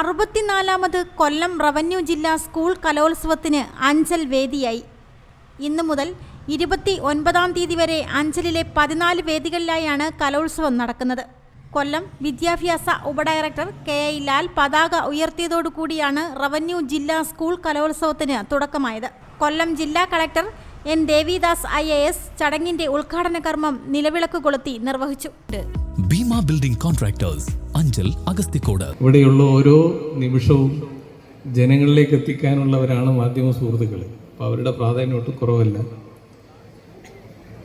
അറുപത്തിനാലാമത് കൊല്ലം revenue ജില്ലാ school കലോത്സവത്തിന് അഞ്ചൽ വേദിയായി. ഇന്നു മുതൽ ഇരുപത്തി ഒൻപതാം തീയതി വരെ അഞ്ചലിലെ പതിനാല് വേദികളിലായാണ് കലോത്സവം നടക്കുന്നത്. കൊല്ലം വിദ്യാഭ്യാസ ഉപഡയറക്ടർ കെ ഐ ലാൽ പതാക ഉയർത്തിയതോടുകൂടിയാണ് റവന്യൂ ജില്ലാ സ്കൂൾ കലോത്സവത്തിന് തുടക്കമായത്. കൊല്ലം ജില്ലാ കളക്ടർ എൻ ദേവിദാസ് ഐ ചടങ്ങിന്റെ ഉദ്ഘാടന കർമ്മം നിലവിളക്ക് കൊളുത്തി നിർവഹിച്ചു. ഭീമ ബിൽഡിംഗ് കോൺട്രാക്ടേഴ്സ് അഞ്ചൽ അഗസ്തിക്കോട് ഇവിടെയുള്ള ഓരോ നിമിഷവും ജനങ്ങളിലേക്ക് എത്തിക്കാനുള്ളവരാണ് മാധ്യമ സുഹൃത്തുക്കൾ അപ്പോൾ അവരുടെ പ്രാധാന്യം ഒട്ടും കുറവല്ല.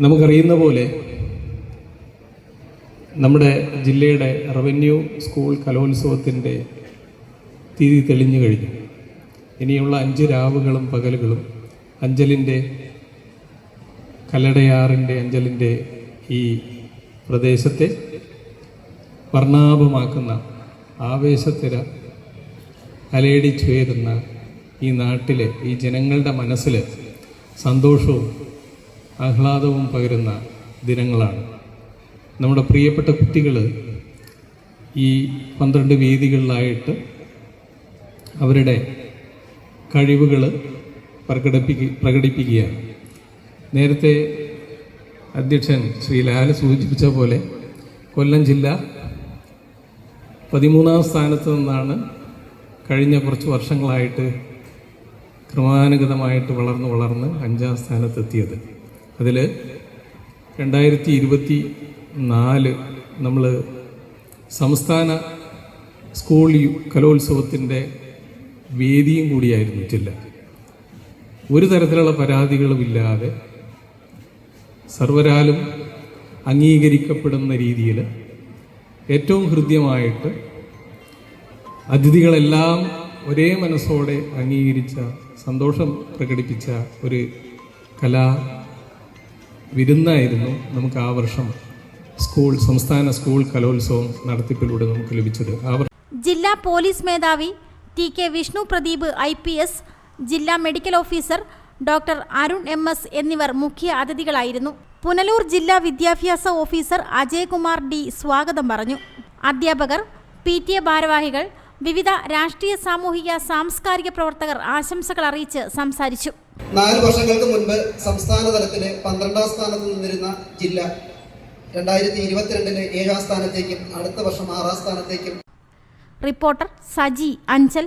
നമുക്കറിയുന്ന പോലെ നമ്മുടെ ജില്ലയുടെ റവന്യൂ സ്കൂൾ കലോത്സവത്തിന്റെ തീയതി തെളിഞ്ഞു കഴിഞ്ഞു. ഇനിയുള്ള അഞ്ച് രാവുകളും പകലുകളും അഞ്ചലിന്റെ കല്ലടയാറിന്റെ അഞ്ചലിന്റെ ഈ പ്രദേശത്തെ വർണാഭമാക്കുന്ന ആവേശത്തിര അലയടിച്ചുയരുന്ന ഈ നാട്ടിലെ ഈ ജനങ്ങളുടെ മനസ്സിൽ സന്തോഷവും ആഹ്ലാദവും പകരുന്ന ദിനങ്ങളാണ്. നമ്മുടെ പ്രിയപ്പെട്ട കുട്ടികൾ ഈ പന്ത്രണ്ട് വേദികളിലായിട്ട് അവരുടെ കഴിവുകൾ പ്രകടിപ്പിക്കുക പ്രകടിപ്പിക്കുകയാണ്. നേരത്തെ അധ്യക്ഷൻ ശ്രീ ലാൽ സൂചിപ്പിച്ച പോലെ കൊല്ലം ജില്ല പതിമൂന്നാം സ്ഥാനത്ത് നിന്നാണ് കഴിഞ്ഞ കുറച്ച് വർഷങ്ങളായിട്ട് ക്രമാനുഗതമായിട്ട് വളർന്ന് വളർന്ന് അഞ്ചാം സ്ഥാനത്തെത്തിയത്. അതിൽ രണ്ടായിരത്തി ഇരുപത്തി നാല് നമ്മൾ സംസ്ഥാന സ്കൂൾ കലോത്സവത്തിന്റെ വേദിയും കൂടിയായിരുന്നു ജില്ല. ഒരു തരത്തിലുള്ള പരാതികളുമില്ലാതെ സർവരാലും അംഗീകരിക്കപ്പെടുന്ന രീതിയിൽ ഏറ്റവും ഹൃദ്യമായിട്ട് അതിഥികളെല്ലാം ഒരേ മനസ്സോടെ അംഗീകരിച്ച സന്തോഷം പ്രകടിപ്പിച്ച ഒരു കലാ വിരുന്നായിരുന്നു നമുക്ക് ആ വർഷം സ്കൂൾ സംസ്ഥാന സ്കൂൾ കലോത്സവം നടത്തിപ്പിലൂടെ നമുക്ക് ലഭിച്ചത്. ജില്ലാ പോലീസ് മേധാവി T K Vishnu Pradeep I ജില്ലാ medical officer doctor Arun M S എന്നിവർ മുഖ്യ അതിഥികളായിരുന്നു. പുനലൂർ ജില്ലാ വിദ്യാഭ്യാസ ഓഫീസർ അജയ്കുമാർ ഡി സ്വാഗതം പറഞ്ഞു. അധ്യാപകർ പി ടി എ ഭാരവാഹികൾ വിവിധ രാഷ്ട്രീയ സാമൂഹിക സാംസ്കാരിക പ്രവർത്തകർ ആശംസകൾ അറിയിച്ച് സംസാരിച്ചു. നാല് വർഷങ്ങൾക്ക് മുൻപ് സംസ്ഥാന തലത്തിലെ പന്ത്രണ്ടാം സ്ഥാനത്ത് നിന്നിരുന്ന ജില്ല രണ്ടായിരത്തി ഇരുപത്തിരണ്ടിന് ഏഴാം സ്ഥാനത്തേക്കും അടുത്ത വർഷം ആറാം സ്ഥാനത്തേക്കും. റിപ്പോർട്ടർ സജി അഞ്ചൽ.